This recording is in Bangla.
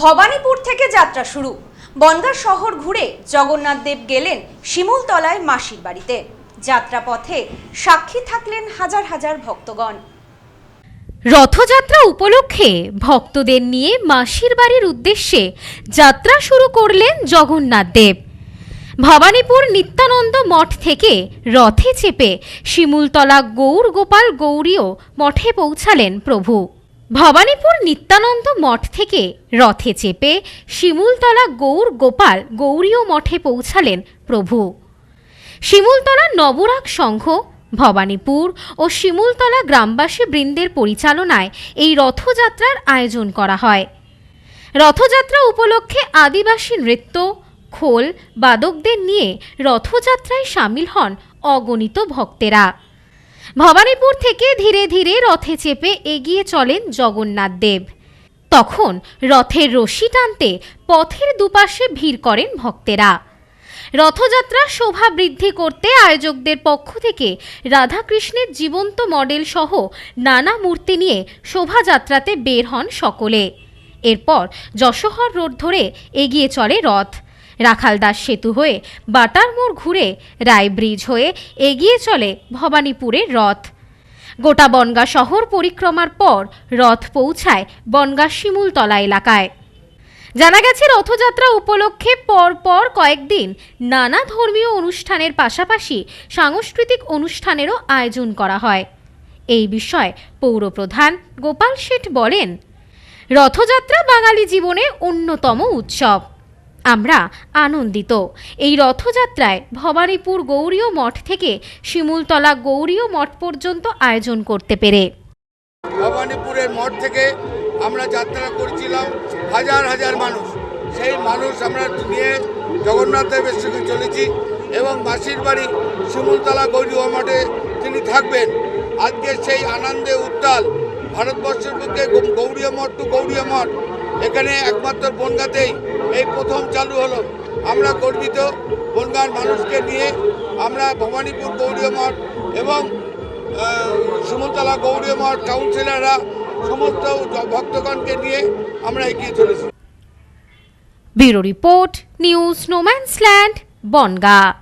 ভবানীপুর থেকে যাত্রা শুরু। বনগাঁ শহর ঘুরে জগন্নাথ দেব গেলেন শিমুলতলায় মাসির বাড়িতে। যাত্রাপথে সাক্ষী থাকলেন হাজার হাজার ভক্তগণ। রথযাত্রা উপলক্ষে ভক্তদের নিয়ে মাসির বাড়ির উদ্দেশ্যে যাত্রা শুরু করলেন জগন্নাথ দেব। ভবানীপুর নিত্যানন্দ মঠ থেকে রথে চেপে শিমুলতলা গৌর গোপাল গৌরীয় মঠে পৌঁছালেন প্রভু। ভবানীপুর নিত্যানন্দ মঠ থেকে রথে চেপে শিমুলতলা গৌর গোপাল গৌরীয় মঠে পৌঁছালেন প্রভু। শিমুলতলা নবরাগ সংঘ, ভবানীপুর ও শিমুলতলা গ্রামবাসী বৃন্দের পরিচালনায় এই রথযাত্রার আয়োজন করা হয়। রথযাত্রা উপলক্ষে আদিবাসী নৃত্য, খোল, বাদকদের নিয়ে রথযাত্রায় সামিল হন অগণিত ভক্তেরা। ভবানীপুর থেকে ধীরে ধীরে রথে চেপে এগিয়ে চলেন জগন্নাথ দেব। তখন রথের রশি টানতে পথের দুপাশে ভিড় করেন ভক্তেরা। রথযাত্রা শোভা বৃদ্ধি করতে আয়োজকদের পক্ষ থেকে রাধাকৃষ্ণের জীবন্ত মডেল সহ নানা মূর্তি নিয়ে শোভাযাত্রাতে বের হন সকলে। এরপর যশোহর রোড ধরে এগিয়ে চলে রথ। রাখালদাস সেতু হয়ে বাটার মোড় ঘুরে রায় ব্রিজ হয়ে এগিয়ে চলে ভবানীপুরের রথ। গোটা বনগা শহর পরিক্রমার পর রথ পৌঁছায় বনগা শিমুলতলা এলাকায়। জানা গেছে, রথযাত্রা উপলক্ষে পরপর কয়েকদিন নানা ধর্মীয় অনুষ্ঠানের পাশাপাশি সাংস্কৃতিক অনুষ্ঠানেরও আয়োজন করা হয়। এই বিষয়ে পৌরপ্রধান গোপাল শেঠ বলেন, রথযাত্রা বাঙালি জীবনের অন্যতম উৎসব। আমরা আনন্দিত। এই রথযাত্রায় ভবানীপুর গৌরীয় মঠ থেকে শিমুলতলা গৌরীয় মঠ পর্যন্ত আয়োজন করতে পেরে। ভবানীপুরের মঠ থেকে আমরা যাত্রা করেছিলাম হাজার হাজার মানুষ। সেই মানুষ আমরা নিয়ে জগন্নাথ দেবের সঙ্গে চলেছি এবং মাসির বাড়ি শিমুলতলা গৌরী মঠে তিনি থাকবেন। আজকে সেই আনন্দে উত্তাল ভারতবর্ষের গৌ- গৌরীয় মঠ টু গৌরীয় মঠ এখানে একমাত্র বনগাতেই এই প্রথম চালু হলো। আমরা গর্বিত বনগাঁর মানুষকে নিয়ে আমরা ভবানীপুর গৌরীয় মঠ এবং আহ, সুমতলা গৌরী মঠ কাউন্সিলররা সমস্ত ভক্তগণকে নিয়ে আমরা এগিয়ে চলেছি। Bureau report news no man's land Bangaon.